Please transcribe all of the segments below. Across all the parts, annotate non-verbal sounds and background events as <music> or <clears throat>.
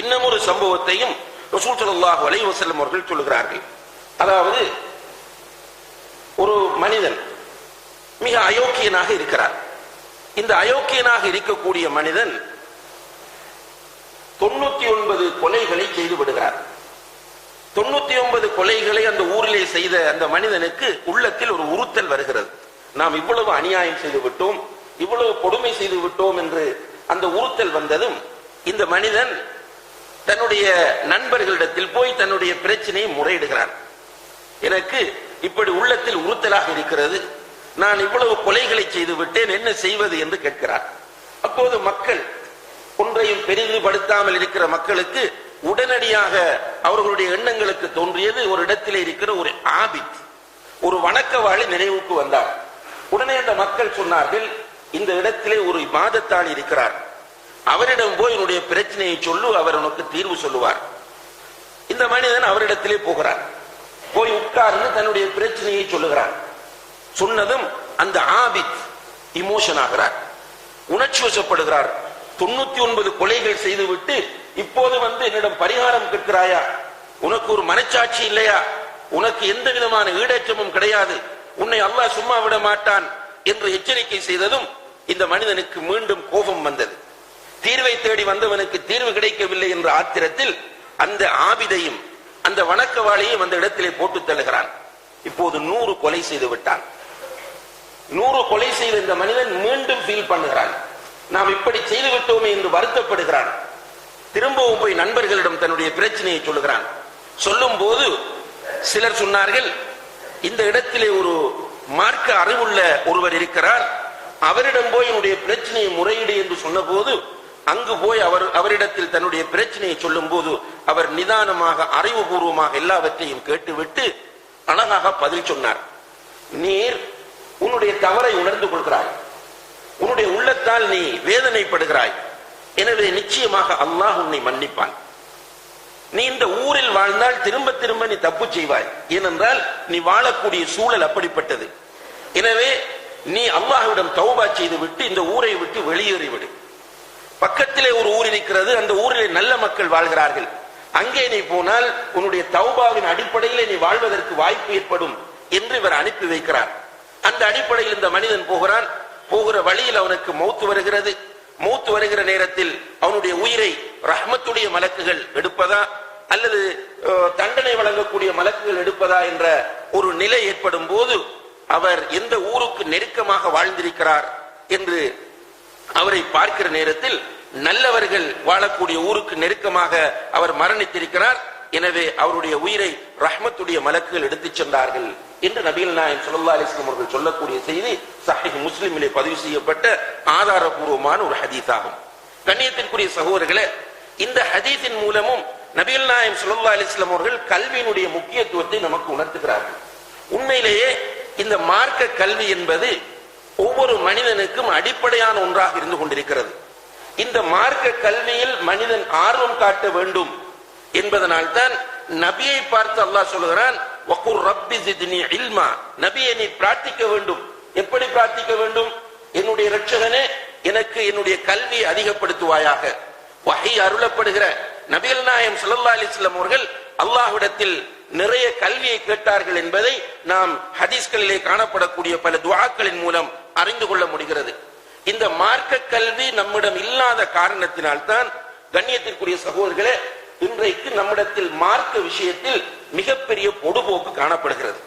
இன்னமொரு சம்பவத்தையும் ரசூல் ஸல்லல்லாஹு அலைஹி அவர்கள் சொல்லுகிறார்கள். அதாவது ஒரு மனிதன் மிக அயோக்கியனாக இருக்கிறார். இந்த அயோக்கியனாக இருக்கக்கூடிய மனிதன் தொண்ணூத்தி ஒன்பது கொலைகளை செய்து விடுகிறார். தொண்ணூத்தி ஒன்பது கொலைகளை அந்த ஊரிலே செய்த அந்த மனிதனுக்கு உள்ளத்தில் ஒரு உறுத்தல் வருகிறது. நாம் இவ்வளவு அநியாயம் செய்து விட்டோம் இவ்வளவு கொடுமை செய்து விட்டோம் என்று அந்த உறுத்தல் வந்ததும் இந்த மனிதன் தன்னுடைய நண்பர்களிடத்தில் போய் தன்னுடைய பிரச்சனையை முறையிடுகிறார். எனக்கு இப்படி உள்ளத்தில் உறுத்தலாக இருக்கிறது. நான் இவ்வளவு கொலைகளை செய்து விட்டேன் என்ன செய்வது என்று கேட்கிறார். அப்போது மக்கள் ஒன்றையும் பெரிதுபடுத்தாமல் இருக்கிற மக்களுக்கு உடனடியாக அவர்களுடைய எண்ணங்களுக்கு தோன்றியது. ஒரு இடத்திலே இருக்கிற ஒரு ஆபித் ஒரு வணக்கவாளி நினைவுக்கு வந்தார். உடனே அந்த மக்கள் சொன்னார்கள் இந்த இடத்திலே ஒரு மாதத்தாள் இருக்கிறார். அவரிடம் போய் என்னுடைய பிரச்சனையை சொல்லு அவர் உனக்கு தீர்வு சொல்லுவார். இந்த மனிதன் அவரிடத்திலே போகிறார் போய் உட்கார்ந்து தன்னுடைய பிரச்சனையை சொல்லுகிறார் சொன்னதும் அந்த ஆபித் இமோஷன் ஆகிறார். உணர்ச்சி வசப்படுகிறார். தொண்ணூத்தி ஒன்பது கொலைகள் செய்துவிட்டு இப்போது வந்து என்னிடம் பரிகாரம் கேட்கிறாயா? உனக்கு ஒரு மனச்சாட்சி இல்லையா? உனக்கு எந்த விதமான ஈடேற்றமும் கிடையாது. உன்னை அல்லாஹ் சும்மா விட மாட்டான் என்று எச்சரிக்கை செய்ததும் இந்த மனிதனுக்கு மீண்டும் கோபம் வந்தது. தீர்வை தேடி வந்தவனுக்கு தீர்வு கிடைக்கவில்லை என்ற ஆத்திரத்தில் அந்த ஆபிதையும் அந்த வணக்கவாளையும் அந்த இடத்திலே போட்டு தள்ளுகிறான். இப்போது நூறு கொலை செய்து விட்டான். நூறு கொலை செய்த இந்த மனிதன் மீண்டும் ஃபீல் பண்ணுகிறான். நாம் இப்படி செய்து விட்டோமே என்று வருத்தப்படுகிறான். திரும்பவும் போய் நண்பர்களிடம் தன்னுடைய பிரச்சனையை சொல்லுகிறான். சொல்லும் போது சிலர் சொன்னார்கள் இந்த இடத்திலே ஒரு மார்க்க அறிவுள்ள ஒருவர் இருக்கிறார். அவரிடம் போய் என்னுடைய பிரச்சனையை முறையீடு என்று சொன்னபோது அங்கு போய் அவர் அவரிடத்தில் தன்னுடைய பிரச்சனையை சொல்லும் போது அவர் நிதானமாக அறிவுபூர்வமாக எல்லாவற்றையும் கேட்டுவிட்டு அழகாக பதில் சொன்னார். நீர் உன்னுடைய தவறை உணர்ந்து கொள்கிறாய். உன்னுடைய உள்ளத்தால் நீ வேதனைப்படுகிறாய். எனவே நிச்சயமாக அல்லாஹ் உன்னை மன்னிப்பான். நீ இந்த ஊரில் வாழ்ந்தால் திரும்ப திரும்ப நீ தப்பு செய்வாய். ஏனென்றால் நீ வாழக்கூடிய சூழல் அப்படிப்பட்டது. எனவே நீ அல்லாஹ்விடம் தௌபா செய்து விட்டு இந்த ஊரை விட்டு வெளியேறிவிடு. பக்கத்திலே ஒரு ஊர் இருக்கிறது அந்த ஊரிலே நல்ல மக்கள் வாழ்கிறார்கள். அங்கே நீ போனால் உன்னுடைய தௌபாவின் அடிப்படையிலே நீ வாழ்வதற்கு வாய்ப்பு ஏற்படும் என்று இவர் அனுப்பி வைக்கிறார். அந்த அடிப்படையில் இந்த மனிதன் போகிறான். போகிற வழியில் அவனுக்கு மௌத்து வருகிறது. மூத்து வருகிற நேரத்தில் அவனுடைய உயிரை ரஹ்மத்துடைய மலக்குகள் எடுப்பதா அல்லது தண்டனை வழங்கக்கூடிய மலக்குகள் எடுப்பதா என்ற ஒரு நிலை ஏற்படும் போது அவர் எந்த ஊருக்கு நெருக்கமாக வாழ்ந்திருக்கிறார் என்று அவரை பார்க்கிற நேரத்தில் நல்லவர்கள் வாழக்கூடிய ஊருக்கு நெருக்கமாக அவர் மரணித்திருக்கிறார். எனவே அவருடைய உயிரை ரஹ்மத்துடைய மலக்குகள் எடுத்துச் சென்றார்கள் என்று நபிகள் நாயம் சுல்லா அலிஸ்லாம் அவர்கள் சொல்லக்கூடிய செய்தி சஹீஹ் முஸ்லிமிலே பதிவு செய்யப்பட்ட ஆதாரபூர்வமான ஒரு ஹதீஸ் ஆகும் கண்ணியத்திற்குரிய சகோதரர்களே இந்த ஹதீஸின் மூலமும் நபிகள் நாயம் சுல்லா அலிஸ்லாம் அவர்கள் கல்வியினுடைய முக்கியத்துவத்தை நமக்கு உணர்த்துகிறார்கள். உண்மையிலேயே இந்த மார்க்க கல்வி என்பது ஒவ்வொரு மனிதனுக்கும் அடிப்படையான ஒன்றாக இருந்து கொண்டிருக்கிறது. இந்த மார்க்க கல்வியில் மனிதன் ஆர்வம் காட்ட வேண்டும் என்பதனால் தான் நபியை பார்த்து அல்லாஹ் சொல்லுகிறான் நபியை நீ பிரார்த்திக்க வேண்டும். எப்படி பிரார்த்திக்க வேண்டும்? என்னுடைய ரட்சகனே எனக்கு என்னுடைய கல்வியை அதிகப்படுத்துவாயாக. வகை அருளப்படுகிற நபிகள் நாயம் சுல்லா அலிஸ்லாம் அவர்கள் அல்லாஹ்விடத்தில் நிறைய கல்வியை கேட்டார்கள் என்பதை நாம் ஹதீஸ்களிலே காணப்படக்கூடிய பல துவாக்களின் மூலம் அறிந்து கொள்ள முடிகிறது. இந்த மார்க்க கல்வி நம்மிடம் இல்லாத காரணத்தினால்தான் கண்ணியத்திற்குரிய சகோதரர்களே இன்றைக்கு நம்மிடத்தில் மார்க்க விஷயத்தில் மிகப்பெரிய பொடுபோக்கு காணப்படுகிறது.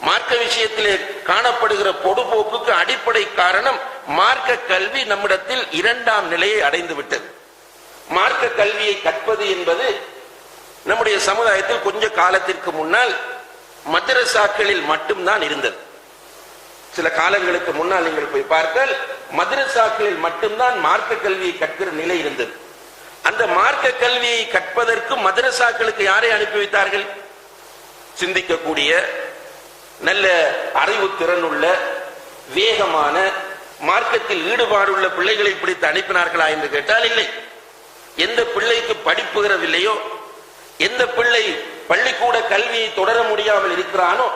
மார்க்க விஷயத்திலே காணப்படுகிற பொடுபோக்குக்கு அடிப்படை காரணம் மார்க்க கல்வி நம்மிடத்தில் இரண்டாம் நிலையை அடைந்து விட்டது மார்க்க கல்வியை கற்பது என்பது நம்முடைய சமுதாயத்தில் கொஞ்ச காலத்திற்கு முன்னால் மதரசாக்களில் மட்டும்தான் இருந்தது. சில காலங்களுக்கு முன்னால் நீங்கள் போய் பார்த்தால் மதரசாக்களில் மட்டும்தான் மார்க்க கல்வியை கற்கிற நிலை இருந்தது. அந்த மார்க்க கல்வியை கற்பதற்கு மதரசாக்களுக்கு யாரை அனுப்பி வைத்தார்கள்? சிந்திக்கக்கூடிய நல்ல அறிவு திறன் உள்ள வேகமான மார்க்கத்தில் ஈடுபாடுள்ள பிள்ளைகளை பிடித்து அனுப்பினார்களா என்று கேட்டால் இல்லை. எந்த பிள்ளைக்கு படிப்புகிறவில்லையோ எந்த பிள்ளை பள்ளிக்கூட கல்வியை தொடர முடியாமல் இருக்கிறானோ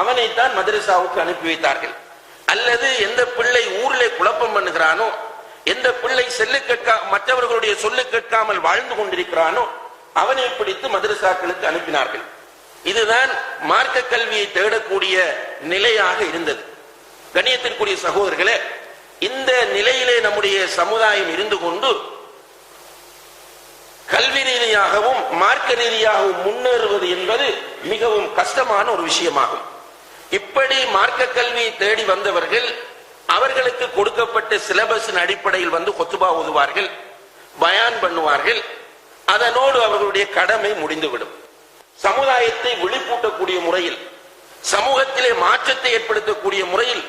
அவனைத்தான் மதரசாவுக்கு அனுப்பி வைத்தார்கள். அல்லது எந்த பிள்ளை ஊர்ல குழப்பம் பண்ணுகிறானோ எந்த பிள்ளை செல்லு கேட்கா மற்றவர்களுடைய சொல்லு கேட்காமல் வாழ்ந்து கொண்டிருக்கிறானோ அவனை பிடித்து மதரசாக்களுக்கு அனுப்பினார்கள். இதுதான் மார்க்க கல்வியை தேடக்கூடிய நிலையாக இருந்தது. கணியத்திற்குரிய சகோதரர்களே இந்த நிலையிலே நம்முடைய சமுதாயம் இருந்து கொண்டு கல்வி ரீதியாகவும் மார்க்க ரீதியாகவும் முன்னேறுவது என்பது மிகவும் கஷ்டமான ஒரு விஷயமாகும். இப்படி மார்க்க கல்வியை தேடி வந்தவர்கள் அவர்களுக்கு கொடுக்கப்பட்ட சிலபஸின் அடிப்படையில் வந்து கொத்துபா ஓதுவார்கள் பயான் பண்ணுவார்கள். அதனோடு அவர்களுடைய கடமை முடிந்துவிடும். சமுதாயத்தை விழிப்பூட்டக்கூடிய முறையில் சமூகத்திலே மாற்றத்தை ஏற்படுத்தக்கூடிய முறையில்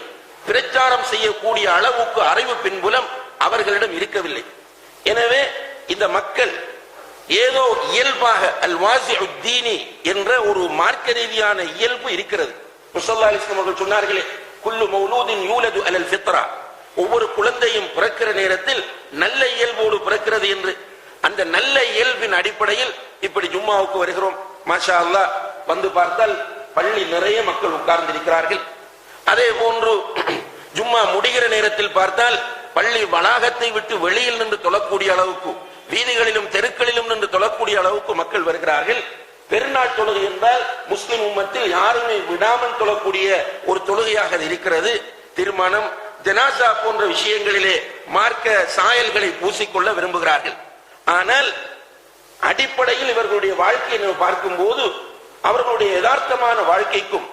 பிரச்சாரம் செய்யக்கூடிய அளவுக்கு அறிவு பின்புலம் அவர்களிடம் இருக்கவில்லை. எனவே இந்த மக்கள் ஏதோ இயல்பாக அல் வாசி என்ற ஒரு மார்க்க ரீதியான இயல்பு இருக்கிறது. முசல்லா அலிஸ்லாம் அவர்கள் சொன்னார்களே குல்லு மௌலூதின் யூலது அலல் ஃபித்ரா. ஒவ்வொரு குழந்தையும் பிறக்கிற நேரத்தில் நல்ல இயல்போடு பிறக்கிறது என்று. அந்த நல்ல இயல்பின் அடிப்படையில் இப்படி ஜும்மாவுக்கு வருகிறோம். மாஷா அல்லாஹ் வந்து பார்த்தால் பள்ளி நிறைய மக்கள் உட்கார்ந்திருக்கிறார்கள். அதே போன்று <clears throat> ஜும்மா முடிகிற நேரத்தில் பார்த்தால் பள்ளி வளாகத்தை விட்டு வெளியில் நின்று தொழக்கூடிய அளவுக்கு வீதிகளிலும் தெருக்களிலும் நின்று தொழக்கூடிய அளவுக்கு மக்கள் வருகிறார்கள். பெருநாள் தொழுகை என்றால் முஸ்லிம் உம்மத்தில் யாருமே விடாமல் தொழக்கூடிய ஒரு தொழுகையாக அது இருக்கிறது. திருமணம் ஜனாசா போன்ற விஷயங்களிலே மார்க்க சாயல்களை பூசிக்கொள்ள விரும்புகிறார்கள். ஆனால் அடிப்படையில் இவர்களுடைய வாழ்க்கையை நம்ம பார்க்கும்போது அவர்களுடைய யதார்த்தமான வாழ்க்கைக்கும்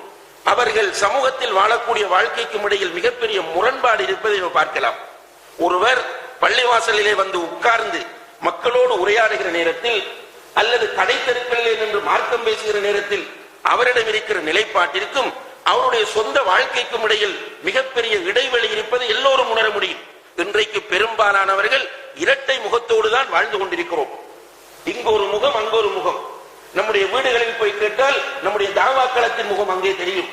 அவர்கள் சமூகத்தில் வாழக்கூடிய வாழ்க்கைக்கும் இடையில் மிகப்பெரிய முரண்பாடு இருப்பதை நம்ம பார்க்கலாம். ஒருவர் பள்ளிவாசலிலே வந்து உட்கார்ந்து மக்களோடு உரையாடுகிற நேரத்தில் அல்லது கடை தெருக்களிலே நின்று மார்க்கம் பேசுகிற நேரத்தில் அவரிடம் இருக்கிற நிலைப்பாட்டிற்கும் அவருடைய சொந்த வாழ்க்கைக்கும் இடையில் மிகப்பெரிய இடைவெளி இருப்பதை எல்லோரும் உணர முடியும். இன்றைக்கு பெரும்பாலானவர்கள் இரட்டை முகத்தோடு தான் வாழ்ந்து கொண்டிருக்கிறோம். இங்கு ஒரு முகம் அங்கு ஒரு முகம். நம்முடைய வீடுகளில் போய் கேட்டால் நம்முடைய தாவாக்களத்தின் முகம் அங்கே தெரியும்.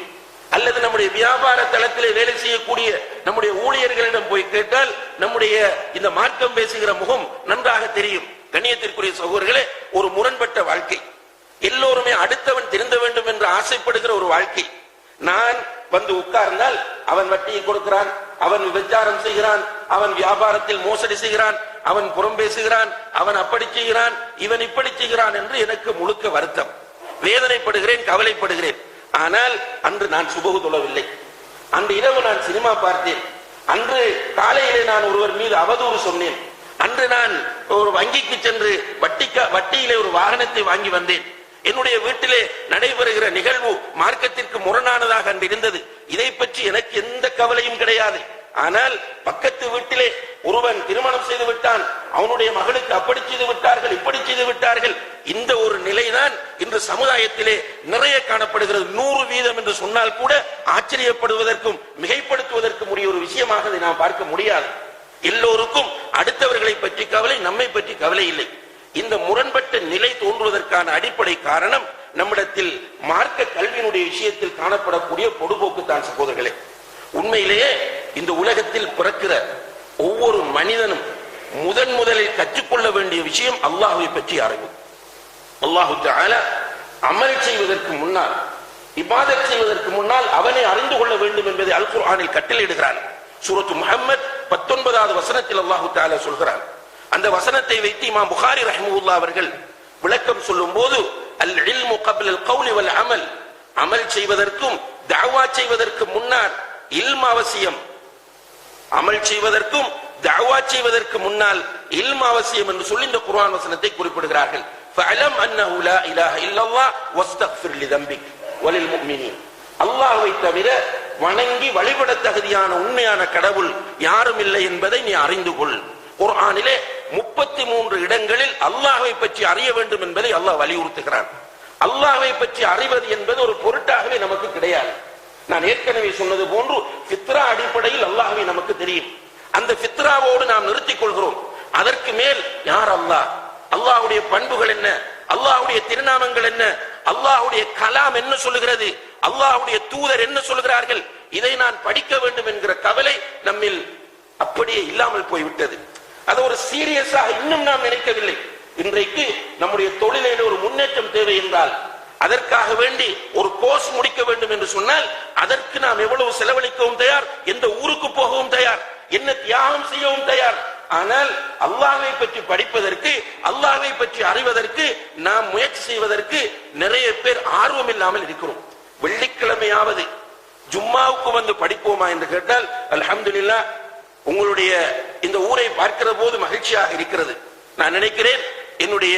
அல்லது நம்முடைய வியாபார தளத்திலே வேலை செய்யக்கூடிய நம்முடைய ஊழியர்களிடம் போய் கேட்டால் நம்முடைய இந்த மார்க்கம் பேசுகிற முகம் நன்றாக தெரியும். கண்ணியத்திற்குரிய சகோதரர்களே ஒரு முரண்பட்ட வாழ்க்கை. எல்லோருமே அடுத்தவன் திருந்த வேண்டும் என்று ஆசைப்படுகிற ஒரு வாழ்க்கை. நான் வந்து உட்கார்ந்தால் அவன் வட்டியை கொடுக்கிறான் அவன் விபச்சாரம் செய்கிறான் அவன் வியாபாரத்தில் மோசடி செய்கிறான் அவன் புறம் பேசுகிறான் அவன் அப்படி செய்கிறான் இவன் இப்படி செய்கிறான் என்று எனக்கு முழுக்க வருத்தம். வேதனைப்படுகிறேன் கவலைப்படுகிறேன். ஆனால் அன்று நான் சுபகு தொழவில்லை. அன்று இரவு நான் சினிமா பார்த்தேன். அன்று காலையிலே நான் ஒருவர் மீது அவதூறு சொன்னேன். அன்று நான் ஒரு வங்கிக்கு சென்று வட்டிக்க வட்டியிலே ஒரு வாகனத்தை வாங்கி வந்தேன். என்னுடைய வீட்டிலே நடைபெறுகிற நிகழ்வு மார்க்கத்திற்கு முரணானதாக அன்று இருந்தது. இதை பற்றி எனக்கு எந்த கவலையும் கிடையாது. ஆனால் பக்கத்து வீட்டிலே ஒருவன் திருமணம் செய்து விட்டான். அவனுடைய மகளுக்கு அப்படி செய்து விட்டார்கள் இப்படி செய்து விட்டார்கள். இந்த ஒரு நிலைதான் இன்று சமுதாயத்திலே நிறைய காணப்படுகிறது. நூறு வீதம் என்று சொன்னால் கூட ஆச்சரியப்படுவதற்கும் மிகைப்படுத்துவதற்கும் உரிய ஒரு விஷயமாக அதை நாம் பார்க்க முடியாது. எல்லோருக்கும் அடுத்தவர்களை பற்றி கவலை நம்மை பற்றி கவலை இல்லை. இந்த முரண்பட்ட நிலை தோன்றுவதற்கான அடிப்படை காரணம் நம்மிடத்தில் மார்க்க கல்வியினுடைய விஷயத்தில் காணப்படக்கூடிய பொடுபோக்கு தான் சகோதரர்களே. உண்மையிலேயே இந்த உலகத்தில் பிறக்கிற ஒவ்வொரு மனிதனும் முதன் முதலில் கற்றுக்கொள்ள வேண்டிய விஷயம் அல்லாஹுவை பற்றி அறிவு. அல்லாஹு அமல் செய்வதற்கு முன்னால் இபாதத் செய்வதற்கு முன்னால் அவனை அறிந்து கொள்ள வேண்டும் என்பதை அல் குர்ஆனில் கட்டளையிடுகிறான். சூரத்து முஹம்மத் பத்தொன்பதாவது வசனத்தில் அல்லாஹு தஆலா சொல்கிறான் அந்த வசனத்தை வைத்து இமாம் புகாரி ரஹ்மத்துல்லாஹ் அவர்கள் விளக்கம் சொல்லும் போது அல் இல்மு கப்ல அல் கௌலி வல் அமல் அமல் செய்வதற்கும் தஅவா செய்வதற்கு முன்னால் இல்ம் அவசியம் அமல் செய்வதற்கும் தஅவா செய்வதற்கு முன்னால் இல்ம் அவசியம் என்று சொல்லி இந்த குர்ஆன் வசனத்தை குறிப்பிடுகிறார்கள் فَعْلَمْ أَنَّهُ لَا إِلَهَ إِلَّا اللَّهُ وَاسْتَغْفِرْ لِذَنبِكَ وَلِلْمُؤْمِنِينَ அல்லாஹுவை தவிர வணங்கி வழிபட தகுதியான உண்மையான கடவுள் யாரும் இல்லை என்பதை நீ அறிந்து கொள். குர்ஆனிலே முப்பத்தி மூன்று இடங்களில் அல்லாஹ்வை பற்றி அறிய வேண்டும் என்பதை அல்லாஹ் வலியுறுத்துகிறான். அல்லாஹை பற்றி அறிவது என்பது ஒரு பொருட்டாகவே நமக்கு கிடையாது. நான் ஏற்கனவே சொன்னது போன்று சித்ரா அடிப்படையில் அல்லாஹ்வை நமக்கு தெரியும். அந்த சித்ராவோடு நாம் நிறுத்திக் கொள்கிறோம். அதற்கு மேல் யார் அல்லாஹ்? அல்லாஹுடைய பண்புகள் என்ன? அல்லாஹ்வுடைய திருநாமங்கள் என்ன? அல்லாஹுடைய கலாம் என்ன சொல்லுகிறது? அல்லாஹுடைய தூதர் என்ன சொல்லுகிறார்கள்? இதை நான் படிக்க வேண்டும் என்கிற கவலை நம்மில் அப்படியே இல்லாமல் போய்விட்டது. அது ஒரு சீரியஸாக இன்னும் நாம் நினைக்கவில்லை. இன்றைக்கு நம்முடைய தொழிலில் ஒரு முன்னேற்றம் தேவை என்றால் அதற்காக வேண்டி ஒரு கோர்ஸ் முடிக்க வேண்டும் என்று சொன்னால் அதற்கு நாம் எவ்வளவு செலவழிக்கவும் தயார்? எந்த ஊருக்கு போகவும் தயார்? என்ன தியாகம் செய்யவும் தயார்? ஆனால் அல்லாஹை பற்றி படிப்பதற்கு அல்லாஹை பற்றி அறிவதற்கு நாம் முயற்சி செய்வதற்கு நிறைய பேர் ஆர்வம் இல்லாமல் இருக்கிறோம். வெள்ளிக்கிழமையாவது ஜும்மாவுக்கு வந்து படிப்போமா என்று கேட்டால் அல்ஹம்துலில்லாஹ் உங்களுடைய இந்த ஊரை பார்க்கிற போது மகிழ்ச்சியாக இருக்கிறது. நான் நினைக்கிறேன் என்னுடைய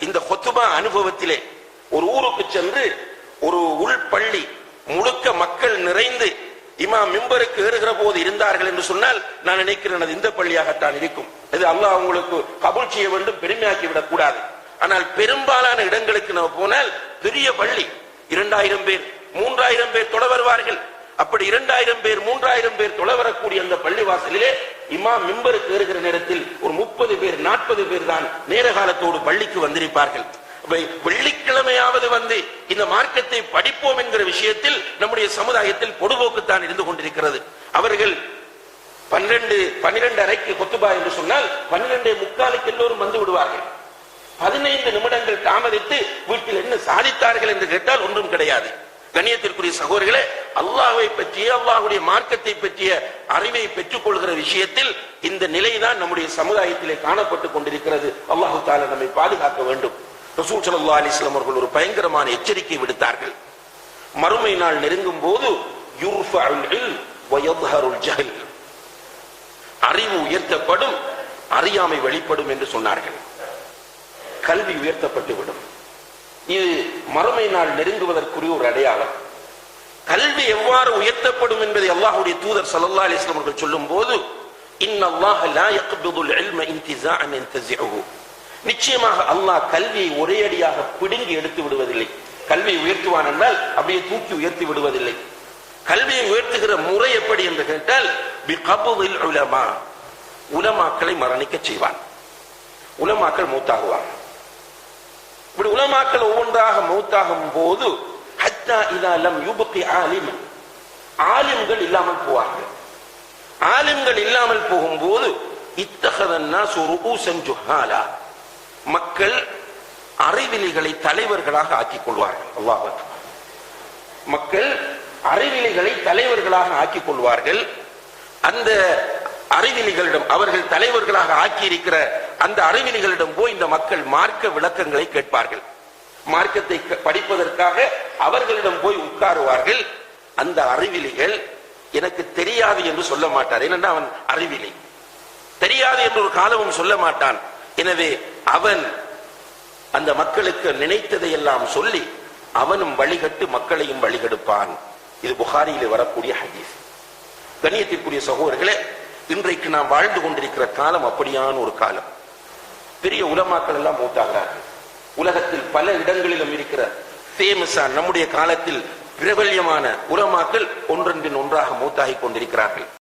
இந்த கொத்துமா அனுபவத்திலே ஒரு ஊருக்கு சென்று ஒரு உள்பள்ளி முழுக்க மக்கள் நிறைந்து இமாம் மிம்பருக்கு ஏறுகிற போது இருந்தார்கள் என்று சொன்னால் நான் நினைக்கிறேன் அது இந்த பள்ளியாகத்தான் இருக்கும். இது அல்லாஹ் உங்களுக்கு கபூல் செய்ய வேண்டும் பெருமையாக்கி விடக் கூடாது. ஆனால் பெரும்பாலான இடங்களுக்கு நாம் போனால் பெரிய பள்ளி. இரண்டாயிரம் பேர் மூன்றாயிரம் பேர் தொட வருவார்கள். அப்படி இரண்டாயிரம் பேர் மூன்றாயிரம் பேர் தொலை வரக்கூடிய அந்த பள்ளிவாசலிலே இமாம் மிம்பருக்கு ஏறுகிற நேரத்தில் ஒரு முப்பது பேர் நாற்பது பேர் தான் நேர காலத்தோடு பள்ளிக்கு வந்திருப்பார்கள். வெள்ளிக்கிழமையாவது வந்து இந்த மார்க்கத்தை படிப்போம் என்கிற விஷயத்தில் நம்முடைய சமுதாயத்தில் பொடுபோக்குத்தான் இருந்து கொண்டிருக்கிறது. அவர்கள் பன்னிரண்டு பன்னிரண்டு அறைக்கு கொத்துபா என்று சொன்னால் பன்னிரண்டே முக்காலுக்கு எல்லோரும் வந்து விடுவார்கள். பதினைந்து நிமிடங்கள் தாமதித்து வீட்டில் என்ன சாதித்தார்கள் என்று கேட்டால் ஒன்றும் கிடையாது. கண்ணியத்திற்குரிய சகோதரர்களே அல்லாஹை பற்றிய அல்லாஹுடைய மார்க்கத்தை பற்றிய அறிவை பெற்றுக் கொள்கிற விஷயத்தில் இந்த நிலைதான் நம்முடைய சமுதாயத்திலே காணப்பட்டுக் கொண்டிருக்கிறது. அல்லாஹு தாலா நம்மை பாதுகாக்க வேண்டும். ரசூல் சல்லா அலிஸ்லாம் அவர்கள் ஒரு பயங்கரமான எச்சரிக்கை விடுத்தார்கள். மறுமை நாள் நெருங்கும் போது அறிவு உயர்த்தப்படும் அறியாமை வெளிப்படும் என்று சொன்னார்கள். கல்வி உயர்த்தப்பட்டு விடும். இது மறுமை நாள் நெருங்குவதற்குரிய ஒரு அடையாளம். கல்வி எவ்வாறு உயர்த்தப்படும் என்பதை அல்லாஹுடைய தூதர் சல்லா அலிஸ்லாம் அவர்கள் சொல்லும் போது இன்னல்லாஹ லா யக்பிதுல் இல்ம இன்திஸாஅன் யன்தஸிஉஹு நிச்சயமாக அல்லாஹ் கல்வியை ஒரே அடியாக பிடுங்கி எடுத்து விடுவதில்லை. கல்வியை உயர்த்துவான் என்றால் அப்படியே தூக்கி உயர்த்தி விடுவதில்லை. கல்வியை உயர்த்துகிற முறை எப்படி என்று கேட்டால் உலமா. உலமாக்களை மரணிக்க செய்வான். உலமாக்கள் மூத்தாகுவான். இப்படி உலமாக்கள் ஒவ்வொன்றாக மௌத்தாகும் போது ஹத்தா இதாலம் ஆலிம் ஆலிம்கள் இல்லாமல் போவார்கள். ஆலிம்கள் இல்லாமல் போகும்போது இத்தகதன்னா சுருகு செஞ்சு ஹாலா மக்கள் அறிவிலிகளை தலைவர்களாக ஆக்கிக் கொள்வார்கள் அல்லாஹ் மக்கள் அறிவிலிகளை தலைவர்களாக ஆக்கிக் கொள்வார்கள் அந்த அறிவிலிகளிடம் அவர்கள் தலைவர்களாக ஆக்கியிருக்கிற அந்த அறிவிலிகளிடம் போய் இந்த மக்கள் மார்க்க விளக்கங்களை கேட்பார்கள். மார்க்கத்தை க- படிப்பதற்காக அவர்களிடம் போய் உட்காருவார்கள். அந்த அறிவிலிகள் எனக்கு தெரியாது என்று சொல்ல மாட்டார். ஏனென்றால் அவன் அறிவிலி. தெரியாது என்று ஒரு காலமும் சொல்ல மாட்டான். எனவே அவன் அந்த மக்களுக்கு நினைத்ததை எல்லாம் சொல்லி அவனும் வழிகட்டு மக்களையும் வழிகெடுப்பான். இது புகாரியில் வரக்கூடிய ஹதீஸ். கண்ணியத்திற்குரிய சகோதரர்களே இன்றைக்கு நாம் வாழ்ந்து கொண்டிருக்கிற காலம் அப்படியான ஒரு காலம். பெரிய உலமாக்கள் எல்லாம் மூத்தாகிறார்கள். உலகத்தில் பல இடங்களிலும் இருக்கிற ஃபேமஸா நம்முடைய காலத்தில் பிரபல்யமான உலமாக்கள் ஒன்றன்பின் ஒன்றாக மூத்தாகி கொண்டிருக்கிறார்கள்.